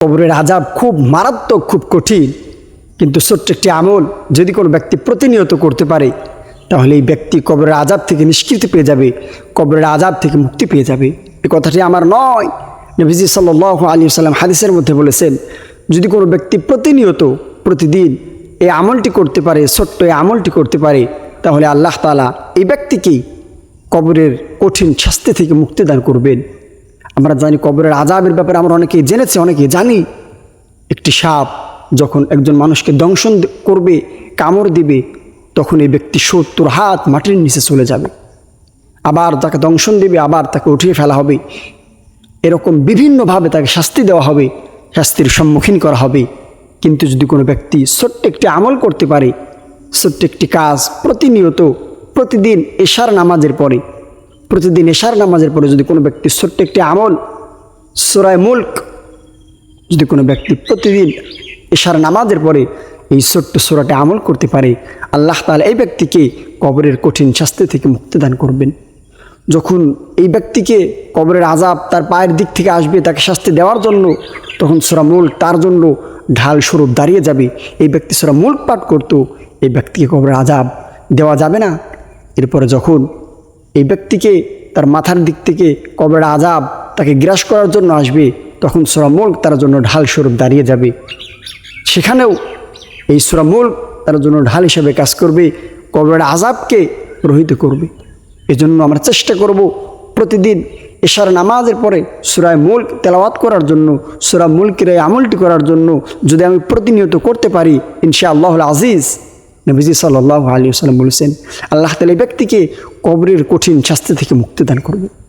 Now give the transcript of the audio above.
কবরের আজাব খুব মারাত্মক, খুব কঠিন। কিন্তু ছোট্ট একটি আমল, যদি কোনো ব্যক্তি প্রতিনিয়ত করতে পারে, তাহলে এই ব্যক্তি কবরের আজাব থেকে নিষ্কৃতি পেয়ে যাবে, কবরের আজাব থেকে মুক্তি পেয়ে যাবে। এ কথাটি আমার নয়। নবীজি সাল্লাহ আলী সাল্লাম হাদিসের মধ্যে বলেছেন, যদি কোনো ব্যক্তি প্রতিনিয়ত প্রতিদিন এই আমলটি করতে পারে, ছোট্ট এই আমলটি করতে পারে, তাহলে আল্লাহ তালা এই ব্যক্তিকেই কবরের কঠিন শাস্তি থেকে মুক্তি দান করবেন। আমরা জানি কবরের আজাবের ব্যাপারে আমরা অনেকেই জেনেছি, অনেকেই জানি। একটি সাপ যখন একজন মানুষকে দংশন করবে, কামড় দিবে, তখন এই ব্যক্তি সত্তর হাত মাটির নিচে চলে যাবে। আবার তাকে দংশন দিবে, আবার তাকে উঠিয়ে ফেলা হবে। এরকম বিভিন্নভাবে তাকে শাস্তি দেওয়া হবে, শাস্তির সম্মুখীন করা হবে। কিন্তু যদি কোনো ব্যক্তি ছোট্ট একটি আমল করতে পারে ছোট্ট একটি কাজ প্রতিনিয়ত, প্রতিদিন এশার নামাজের পরে প্রতিদিন এশার নামাজের পরে যদি কোনো ব্যক্তি ছোট্ট একটি আমল, সোরায় মুল্ক, যদি কোনো ব্যক্তি প্রতিদিন এশার নামাজের পরে এই ছোট্ট সোরাটা আমল করতে পারে, আল্লাহ তাআলা এই ব্যক্তিকে কবরের কঠিন শাস্তি থেকে মুক্তিদান করবেন। যখন এই ব্যক্তিকে কবরের আজাব তার পায়ের দিক থেকে আসবে, তাকে শাস্তি দেওয়ার জন্য, তখন সোরা মুল্ক তার জন্য ঢাল স্বরূপ দাঁড়িয়ে যাবে। এই ব্যক্তি সোরা মুল্ক পাঠ করতো, এই ব্যক্তিকে কবরের আজাব দেওয়া যাবে না। এরপরে যখন এই ব্যক্তিকে তার মাথার দিক থেকে কবরের আজাব তাকে গ্রাস করার জন্য আসবে, তখন সোরা মুল্ক তার জন্য ঢাল স্বরূপ দাঁড়িয়ে যাবে। সেখানেও এই সুরা মুল্ক তার জন্য ঢাল হিসেবে কাজ করবে কবরের আজাবকে রহিত করবে। এজন্য আমরা চেষ্টা করব প্রতিদিন এশার নামাজের পরে সুরায় মুল্ক তেলাওয়াত করার জন্য, সুরা মুল্কের এই আমলটি করার জন্য যদি আমি প্রতিনিয়ত করতে পারি ইনশা আল্লাহ আজিজ নবীজি সাল্লাহ আলী সাল্লাম বলেছেন, আল্লাহ তালা ব্যক্তিকে কবরের কঠিন শাস্তি থেকে মুক্তি দান করবে